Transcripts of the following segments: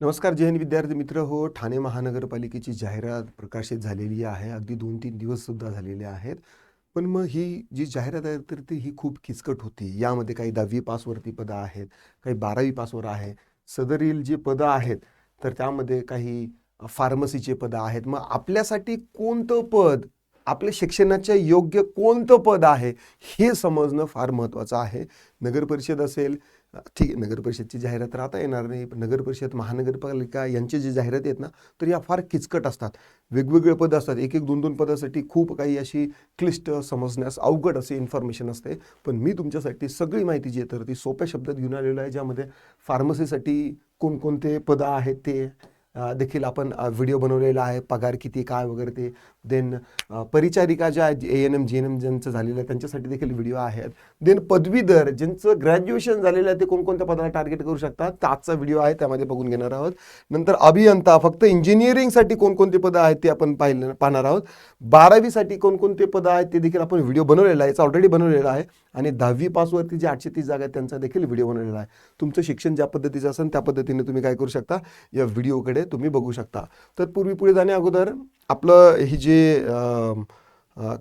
नमस्कार जैन विद्यार्थी मित्र. हो ठाणे महानगरपालिकेची जाहिरात प्रकाशित झालेली आहे. अगदी दोन तीन दिवससुद्धा झालेले आहेत. पण मग ही जी जाहिरात आहे तर ती ही खूप किचकट होती. यामध्ये काही दहावी पासवरती पदं आहेत काही बारावी पासवर आहे. सदरील जी पदं आहेत तर त्यामध्ये काही फार्मसीचे पदं आहेत. मग आपल्यासाठी कोणतं पद आपल्या शिक्षणाच्या योग्य कोणतं पद आहे हे समजणं फार महत्त्वाचं आहे. नगर परिषद असेल ठीक आहे नगरपरिषदची जाहिरात राहता येणार नाही नगरपरिषद नगर परिषद महानगरपालिका यांचे जे जाहिराती आहेत ना तर या फार किचकट असतात. वेगवेगळे पदं असतात. एक एक दोन दोन पदासाठी खूप काही अशी क्लिष्ट समजण्यास अवघड असे इन्फॉर्मेशन असते. पण मी तुमच्यासाठी सगळी माहिती जी आहे तर ती सोप्या शब्दात घेऊन आलेलो आहे ज्यामध्ये फार्मसीसाठी कोणकोणते पदं आहेत ते देखील आपण व्हिडिओ बनवलेला आहे पगार किती काय वगैरे ते. देन परिचारिका ज्या A N M G N M ज्यांचं झालेलं आहे त्यांच्यासाठी देखील व्हिडिओ आहेत. देन पदवीधर ज्यांचं ग्रॅज्युएशन झालेलं आहे ते कोणकोणत्या पदाला टार्गेट करू शकतात? त्याचा आजचा व्हिडिओ आहे त्यामध्ये बघून घेणार आहोत. नंतर अभियंता फक्त इंजिनिअरिंगसाठी कोणकोणते पदं आहेत ते आपण पाहिलं पाहणार आहोत. बारावीसाठी कोणकोणते पदं आहेत ते देखील आपण व्हिडिओ बनवलेला आहे ऑलरेडी बनवलेला आहे. आणि दहावी पासवरती जे आठशे तीस जागा आहेत त्यांचा देखील व्हिडिओ बनवलेला आहे. तुमचं शिक्षण ज्या पद्धतीचं असेल त्या पद्धतीने तुम्ही काय करू शकता? या व्हिडिओकडे तुम्ही बघू शकता. तर पूर्वी पुढे जाण्या अगोदर आपलं ही जे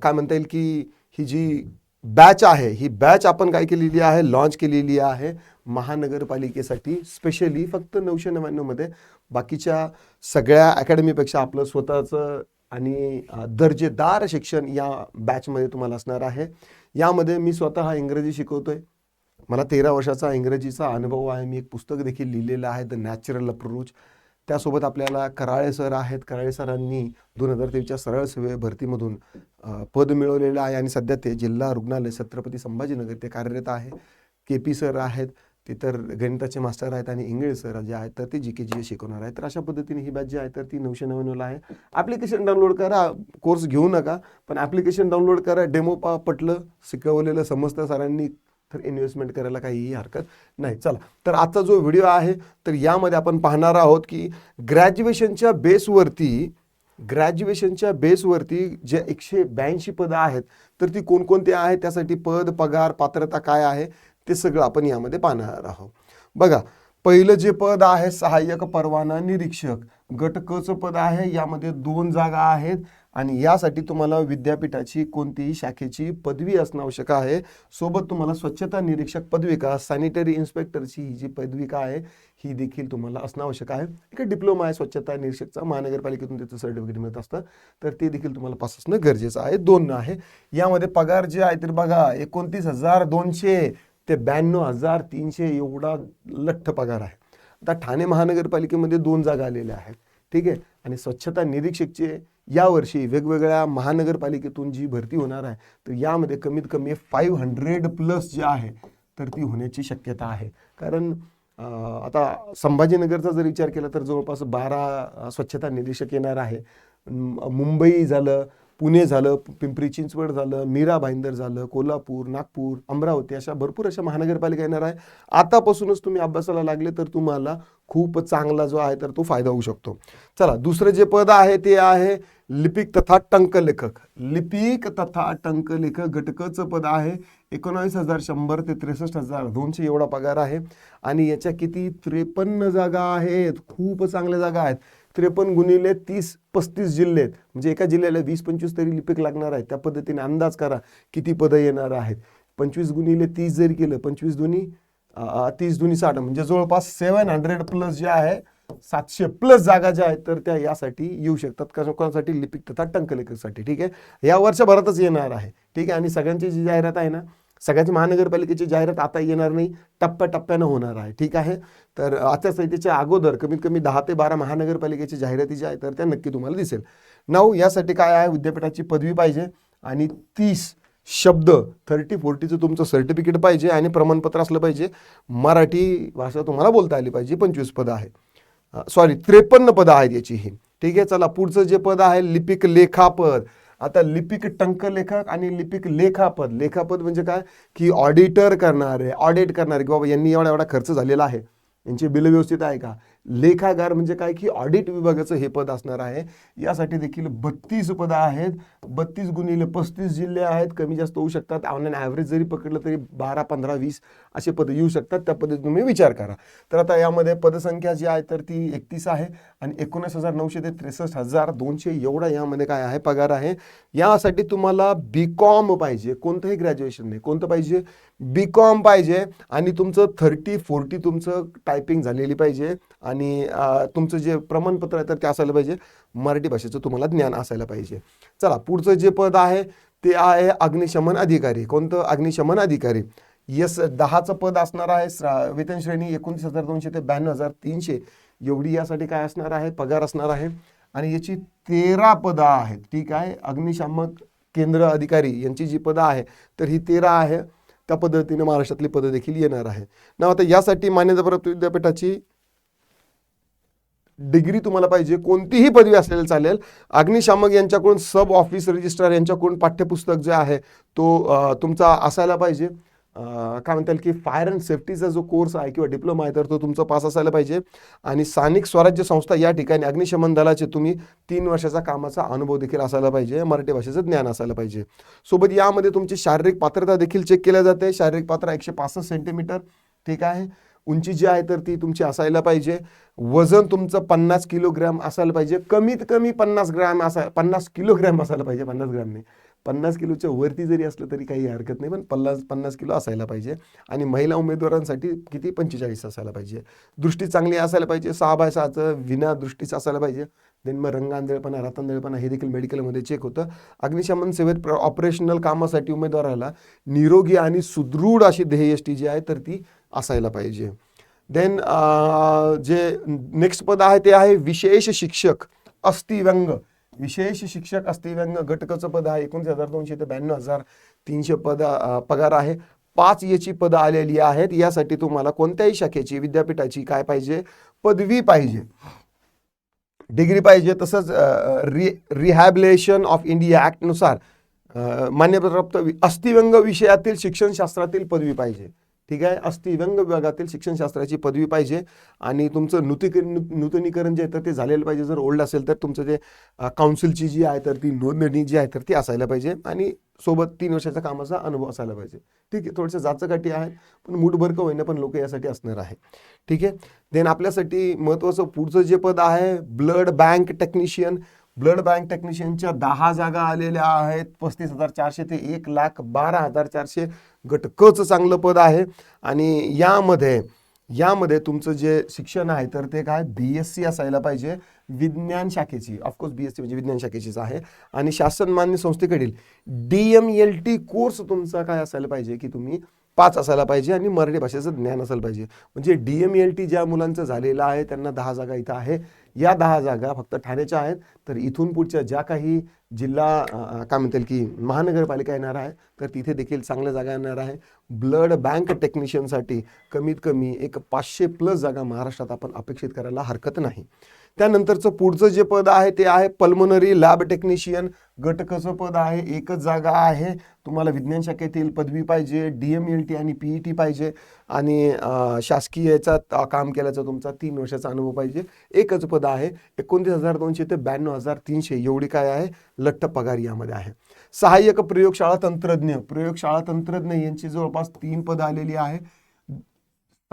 काय म्हणता येईल की ही जी बॅच आहे ही बॅच आपण काय केलेली आहे? लॉन्च केलेली आहे महानगरपालिकेसाठी स्पेशली फक्त नऊशे नव्याण्णवमध्ये बाकीच्या सगळ्या अकॅडमीपेक्षा आपलं स्वतःचं आणि दर्जेदार शिक्षण या बॅचमध्ये तुम्हाला असणार आहे. यामध्ये मी स्वतः इंग्रजी शिकवतोय. मला तेरा वर्षाचा इंग्रजीचा अनुभव आहे. मी एक पुस्तक देखील लिहिलेलं आहे द नॅचरल अप्रोच त्यासोबत आपल्याला कराळे सर आहेत. कराळे सरांनी दोन हजार तेवीसच्या सरळ सेवे भरतीमधून पद मिळवलेलं आहे. आणि सध्या ते जिल्हा रुग्णालय छत्रपती संभाजीनगर ते कार्यरत आहे. के पी सर आहेत. ते तर गणिताचे मास्टर आहेत आणि इंग्लिश सर जे आहेत तर ते जी के जी शिकवणार आहेत. तर अशा पद्धतीने ही बॅच जी आहे तर ती नऊशे नव्याण्णवला आहे. ॲप्लिकेशन डाउनलोड करा कोर्स घेऊ नका पण ॲप्लिकेशन डाउनलोड करा डेमो पा पटलं शिकवलेलं समजतं सरांनी तर इन्व्हेस्टमेंट करायला काहीही हरकत नाही. चला तर आजचा जो व्हिडिओ आहे तर यामध्ये आपण पाहणार आहोत की ग्रॅज्युएशनच्या बेसवरती ग्रॅज्युएशनच्या बेसवरती जे एकशे ब्याऐंशी पदं आहेत तर ती कोणकोणती आहेत? त्यासाठी पद पगार पात्रता काय आहे? ते सगळं आपण यामध्ये पाहणार आहोत. बघा पहिलं जे पद आहे सहाय्यक परवाना निरीक्षक. गट क पद आहे यामध्ये दोन जागा आहेत. आणि यासाठी तुम्हाला विद्यापीठाची कोणतीही शाखेची पदवी असणं आवश्यक आहे. सोबत तुम्हाला स्वच्छता निरीक्षक पदविका सॅनिटरी इन्स्पेक्टरची ही जी पदविका आहे ही देखील तुम्हाला असणं आवश्यक आहे. एक डिप्लोमा आहे स्वच्छता निरीक्षकचा. महानगरपालिकेतून त्याचं सर्टिफिकेट मिळत असतं. तर ते देखील तुम्हाला पास असणं गरजेचं आहे. दोन आहे. यामध्ये पगार जे आहे तर बघा एकोणतीस हजार दोनशे ते ब्याण्णव हजार तीनशे एवढा लठ्ठ पगार आहे. आता ठाणे महानगरपालिकेमध्ये दोन जागा आलेल्या आहेत. ठीक आहे? आणि स्वच्छता निरीक्षकचे यावर्षी वेगवेगळ्या महानगरपालिकेतून जी भरती होणार आहे तर यामध्ये कमीत कमी फाईव्ह हंड्रेड प्लस जे आहे तर ती होण्याची शक्यता आहे. कारण आता संभाजीनगरचा जर विचार केला तर जवळपास बारा स्वच्छता निरीक्षक येणार आहे. मुंबई झालं पुणे झालं पिंपरी चिंचवड झालं मीरा भाईंदर झालं कोल्हापूर नागपूर अमरावती अशा भरपूर अशा महानगरपालिका येणार आहे. आतापासूनच तुम्ही अभ्यासाला लागले तर तुम्हाला खूप चांगला जो आहे तर तो फायदा होऊ शकतो. चला दुसरं जे पद आहे ते आहे लिपिक तथा टंकलेखक लिपिक तथा टंकलेखक घटकचं पद आहे एकोणावीस हजार शंभर ते त्रेसष्ट हजार दोनशे एवढा पगार आहे. आणि याच्या किती त्रेपन्न जागा आहेत? खूप चांगल्या जागा आहेत. त्रेपन्न गुणिले तीस पस्तीस जिल्हे आहेत. म्हणजे एका जिल्ह्याला वीस पंचवीस तरी लिपिक लागणार आहेत. त्या पद्धतीने अंदाज करा किती पदं येणार आहेत. पंचवीस गुणिले तीस जरी केलं पंचवीस दोन्ही तीस दोन्ही साठ. म्हणजे जवळपास सेवन हंड्रेड प्लस जे आहे सातशे प्लस जागा ज्या आहेत तर त्या यासाठी येऊ शकतात. कशा कोणासाठी? लिपिक तथा टंकलेखकसाठी. ठीक आहे? या वर्षभरातच येणार आहे. ठीक आहे? आणि सगळ्यांची जी जाहिरात आहे ना सगळ्याची महानगरपालिकेची जाहिरात आता येणार नाही टप्प्याटप्प्यानं होणार आहे. ठीक आहे? तर आचारसंहितेच्या अगोदर कमीत कमी दहा ते बारा महानगरपालिकेची जाहिराती ज्या आहेत तर त्या नक्की तुम्हाला दिसेल. नऊ यासाठी काय आहे? विद्यापीठाची पदवी पाहिजे आणि तीस शब्द थर्टी फोर्टीचं तुमचं सर्टिफिकेट पाहिजे आणि प्रमाणपत्र असलं पाहिजे. मराठी भाषा तुम्हाला बोलता आली पाहिजे. पंचवीस पदं आहे सॉरी त्रेपन्न पदं आहेत याची ही. ठीक आहे? चला पुढचं जे पद आहे लिपिक लेखापद. आता लिपिक टंक लेखक आणि लिपिक लेखापद. लेखापद म्हणजे काय? की ऑडिटर करणारे ऑडिट करणारे. की बाबा यांनी एवढा एवढा खर्च झालेला आहे. यांची बिल व्यवस्थित आहे का? लेखागार म्हणजे काय की ऑडिट विभागाचं हे पद असणार आहे. यासाठी देखील बत्तीस पदं आहेत. बत्तीस गुणिले पस्तीस जिल्हे आहेत. कमी जास्त होऊ शकतात. ऑन ॲव्हरेज जरी पकडलं तरी बारा पंधरा वीस असे पदं येऊ शकतात. त्या पद्धतीने तुम्ही विचार करा. तर आता यामध्ये पदसंख्या जी आहे तर ती एकतीस आहे आणि एकोणीस हजार नऊशे ते त्रेसष्ट हजार दोनशे एवढा यामध्ये काय आहे? पगार आहे. यासाठी तुम्हाला बी कॉम पाहिजे. कोणतंही ग्रॅज्युएशन नाही. कोणतं पाहिजे? बी कॉम पाहिजे आणि तुमचं थर्टी फोर्टी तुमचं टायपिंग झालेली पाहिजे. आणि आणि तुमचं जे प्रमाणपत्र आहे तर ते असायला पाहिजे. मराठी भाषेचं तुम्हाला ज्ञान असायला पाहिजे. चला पुढचं जे पद आहे ते आहे अग्निशमन अधिकारी. कोणतं? अग्निशमन अधिकारी. यस दहाचं पद असणार आहे श्रा- वेतन श्रेणी एकोणतीस हजार दोनशे ते ब्याण्णव हजार तीनशे. एवढी यासाठी काय असणार आहे? पगार असणार आहे. आणि याची तेरा पदं आहेत. ठीक आहे? अग्निशामक केंद्र अधिकारी यांची जी पदं आहे तर ही तेरा आहे. त्या पद्धतीने महाराष्ट्रातली पदं देखील येणार आहे. ना आता यासाठी मान्यताप्राप्त विद्यापीठाची डिग्री तुम्हाला पाहिजे कोणतीही पदवी असलेली चालेल. अग्निशामक यांच्याकडून सब ऑफिस रजिस्ट्रार यांच्याकडून पाठ्यपुस्तक जे आहे तो तुमचा असायला पाहिजे. काय म्हणता येईल की फायर अँड सेफ्टीचा जो कोर्स आहे किंवा डिप्लोमा आहे तर तो तुमचा पास असायला पाहिजे. आणि स्थानिक स्वराज्य संस्था या ठिकाणी अग्निशमन दलाचे तुम्ही तीन वर्षाचा कामाचा अनुभव देखील असायला पाहिजे मराठी भाषेचं ज्ञान असायला पाहिजे. सोबत यामध्ये तुमची शारीरिक पात्रता देखील चेक केल्या जाते. शारीरिक पात्र एकशे पासष्ट सेंटीमीटर ठीक आहे. उंची जी आहे तर ती तुमची असायला पाहिजे. वजन तुमचं पन्नास किलोग्रॅम असायला पाहिजे. कमीत कमी पन्नास ग्रॅम असा पन्नास किलोग्रॅम असायला पाहिजे पन्नास ग्रॅम नाही पन्नास किलोच्या वरती जरी असलं तरी काही हरकत नाही पण पन्नास पन्नास किलो असायला पाहिजे. आणि महिला उमेदवारांसाठी किती? पंचेचाळीस असायला पाहिजे. दृष्टी चांगली असायला पाहिजे सहा बाय सहाचं विना दृष्टीचं असायला पाहिजे. देन मग रंगांधळपणा रातांधळपणा हे देखील मेडिकलमध्ये चेक होतं. अग्निशमन सेवेत ऑपरेशनल कामासाठी उमेदवाराला निरोगी आणि सुदृढ अशी ध्येयष्टी जी आहे तर ती असायला पाहिजे. देन जे नेक्स्ट पद आहे ते आहे विशेष शिक्षक अस्थिव्यंग. विशेष शिक्षक अस्थिव्यंग घटकचं पद आहे. एकोणीस हजार दोनशे ते ब्याण्णव हजार तीनशे पद पगार आहे. पाच याची पदं आलेली आहेत. यासाठी तुम्हाला कोणत्याही शाखेची विद्यापीठाची काय पाहिजे? पदवी पाहिजे. डिग्री पाहिजे. तसंच रि रिहॅबिलेशन ऑफ इंडिया ॲक्टनुसार मान्यप्राप्त मान्यताप्राप्त अस्थिव्यंग विषयातील शिक्षणशास्त्रातील पदवी पाहिजे. ठीक आहे? अस्थिव्यंग विभागातील शिक्षणशास्त्राची पदवी पाहिजे आणि तुमचं नूतिकरण नूतनीकरण जे आहे तर ते झालेलं पाहिजे. जर ओल्ड असेल तर तुमचं जे काउन्सिलची जी आहे तर ती नोंदणी जी आहे तर ती असायला पाहिजे आणि सोबत तीन वर्षाचा कामाचा अनुभव असायला पाहिजे. ठीक आहे? थोडंसं जाचकाठी आहेत पण मूठभर का होईना पण लोक यासाठी असणार आहे. ठीक आहे? देन आपल्यासाठी महत्त्वाचं पुढचं जे पद आहे blood bank technician blood bank टेक्निशियनच्या दहा जागा आलेल्या आहेत. पस्तीस हजार चारशे ते एक लाख बारा हजार चारशे गट कचं चांगलं पद आहे. आणि यामध्ये यामध्ये तुमचं जे शिक्षण आहे तर ते काय? बी एस सी असायला पाहिजे. विज्ञान शाखेची of course B S C म्हणजे विज्ञान शाखेचीच आहे. आणि शासन मान्य संस्थेकडील D M L T course तुमचा काय असायला पाहिजे की तुम्ही पाच असायला पाहिजे आणि मराठी भाषेचं ज्ञान असायला पाहिजे. म्हणजे डी एम एल टी ज्या मुलांचं झालेलं आहे त्यांना दहा जागा इथं आहे या दहा जागा फक्त ठाण्याच्या आहेत. तर इथून पुढच्या ज्या काही जिल्हा काय म्हणतील की महानगरपालिका येणार आहे तर तिथे देखील चांगल्या जागा येणार आहे. ब्लड बँक टेक्निशियनसाठी कमीत कमी एक पाचशे प्लस जागा महाराष्ट्रात आपण अपेक्षित करायला हरकत नाही. त्यानंतरचं पुढचं जे पद आहे ते आहे पल्मनरी लॅब टेक्निशियन गटकचं पद आहे एकच जागा आहे. तुम्हाला विज्ञान शाखेतील पदवी पाहिजे डी एम एल टी आणि पी ई टी पाहिजे. आणि शासकीयचा शासकीय याचा काम केल्याचा तुमचा तीन वर्षाचा अनुभव पाहिजे. एकच पद आहे एकोणतीस हजार दोनशे ते ब्याण्णव हजार तीनशे. एवढी काय आहे? लठ्ठ पगार यामध्ये आहे. सहाय्यक प्रयोगशाळा तंत्रज्ञ. प्रयोगशाळा तंत्रज्ञ यांची जवळपास तीन पदं आलेली आहे.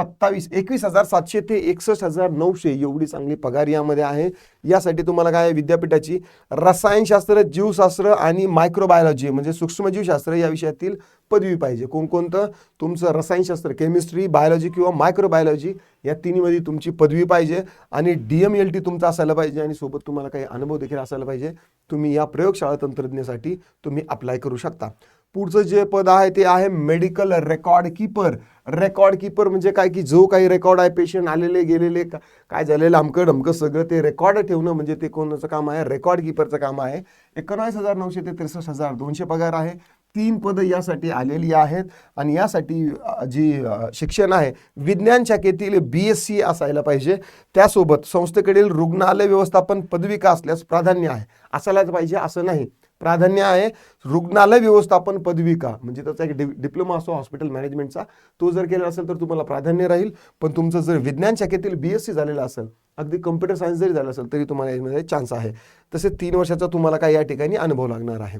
सत्तावीस एकवीस हजार सातशे ते एकसष्ट हजार नऊशे एवढी चांगली पगार यामध्ये आहे. यासाठी तुम्हाला काय आहे? विद्यापीठाची रसायनशास्त्र जीवशास्त्र आणि मायक्रोबायोलॉजी म्हणजे सूक्ष्मजीवशास्त्र या विषयातील पदवी पाहिजे. कोणकोणतं? तुमचं रसायनशास्त्र केमिस्ट्री बायोलॉजी किंवा मायक्रोबायोलॉजी या तिन्हीमध्ये तुमची पदवी पाहिजे आणि डी एम एल टी तुमचा असायला पाहिजे आणि सोबत तुम्हाला काही अनुभव देखील असायला पाहिजे. तुम्ही या प्रयोगशाळा तंत्रज्ञासाठी तुम्ही अप्लाय करू शकता. पुढचं जे पद आहे ते आहे medical record keeper record keeper म्हणजे काय? की जो काही रेकॉर्ड आहे पेशंट आलेले गेलेले का- काय झालेलं अमकं ढमकं सगळं ते रेकॉर्ड ठेवणं म्हणजे ते कोणाचं काम आहे? रेकॉर्ड कीपरचं काम आहे. एकोणावीस हजार नऊशे ते त्रेसष्ट हजार दोनशे पगार आहे. तीन पदं यासाठी आलेली आहेत. आणि यासाठी जी शिक्षण आहे विज्ञान शाखेतील बी एस सी असायला पाहिजे. त्यासोबत संस्थेकडील रुग्णालय व्यवस्थापन पदविका असल्यास प्राधान्य आहे. असायलाच पाहिजे असं नाही. प्राधान्य आहे. रुग्णालय व्यवस्थापन पदविका म्हणजे त्याचा एक डि डिप्लोमा असतो हॉस्पिटल मॅनेजमेंटचा तो जर केला असेल तर तुम्हाला प्राधान्य राहील. पण तुमचं जर विज्ञान शाखेतील बी एस सी झालेलं असेल अगदी कम्प्युटर सायन्स जरी झालं असेल तरी तुम्हाला यामध्ये चान्स आहे. तसे तीन वर्षाचा तुम्हाला काय या ठिकाणी अनुभव लागणार आहे.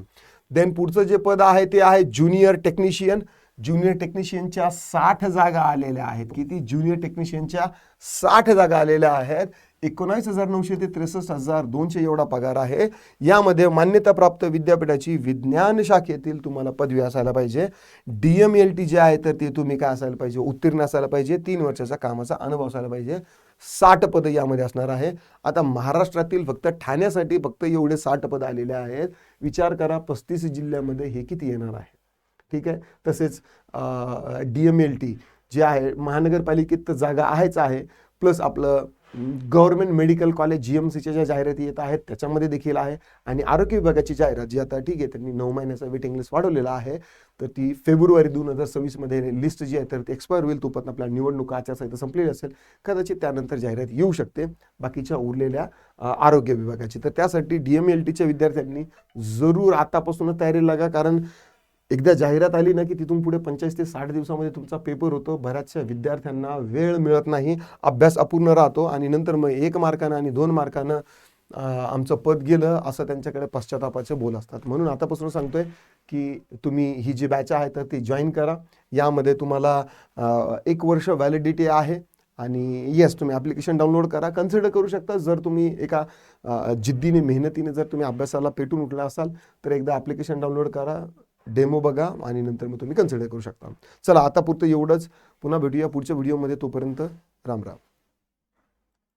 देन पुढचं जे पद आहे ते आहे ज्युनियर टेक्निशियन ज्युनियर टेक्निशियनच्या साठ जागा आलेल्या आहेत. किती? ज्युनियर टेक्निशियनच्या साठ जागा आलेल्या आहेत. एकोणावीस हजार नऊशे ते त्रेसष्ट हजार दोनशे एवढा पगार आहे. यामध्ये मान्यताप्राप्त विद्यापीठाची विज्ञान शाखेतील तुम्हाला पदवी असायला पाहिजे. डी एम एल टी जे आहे तर ते तुम्ही काय असायला पाहिजे? उत्तीर्ण असायला पाहिजे. तीन वर्षाचा कामाचा अनुभव असायला पाहिजे. साठ पदं यामध्ये असणार आहे. आता महाराष्ट्रातील फक्त ठाण्यासाठी फक्त एवढे साठ पदं आलेले आहेत. विचार करा पस्तीस जिल्ह्यामध्ये हे किती येणार आहे? ठीक आहे? तसेच डी एम एल टी जे आहे महानगरपालिकेत तर जागा आहेच आहे. प्लस आपलं government medical college G M सीच्या ज्या जाहिराती येत आहेत त्याच्यामध्ये देखील आहे. आणि आरोग्य विभागाची जाहिरात जी आता ठीक आहे त्यांनी नऊ महिन्याचा वेटिंग लिस्ट वाढवलेला आहे. तर ती फेब्रुवारी दोन हजार सव्वीसमध्ये लिस्ट जी आहे तर ती एक्सपायर होईल. तोपर्यंत आपल्या निवडणुका आचारसंहिता संपलेली असेल. कदाचित त्यानंतर जाहिरात येऊ शकते बाकीच्या उरलेल्या आरोग्य विभागाची. तर त्यासाठी डी एम एल टीच्या विद्यार्थ्यांनी जरूर आतापासूनच तयारी लागा कारण एकदा जाहिरात आली ना की तिथून पुढे पंचवीस ते साठ दिवसामध्ये तुमचा पेपर होतो. बऱ्याचशा विद्यार्थ्यांना वेळ मिळत नाही. अभ्यास अपूर्ण राहतो आणि नंतर मग एक मार्कानं आणि दोन मार्कानं आमचं पद गेलं असं त्यांच्याकडे पश्चातापाचे बोल असतात. म्हणून आतापासून सांगतोय की तुम्ही ही जी बॅच आहे तर ती जॉईन करा. यामध्ये तुम्हाला एक वर्ष व्हॅलिडिटी आहे आणि येस तुम्ही ॲप्लिकेशन डाउनलोड करा. कन्सिडर करू शकता जर तुम्ही एका जिद्दीने मेहनतीने जर तुम्ही अभ्यासाला पेटून उठला असाल तर एकदा ॲप्लिकेशन डाउनलोड करा. डेमो बघा आणि नंतर मग तुम्ही कन्सिडर करू शकता. चला आता पुरतं एवढंच. पुन्हा भेटूया पुढच्या व्हिडिओमध्ये तोपर्यंत राम राम.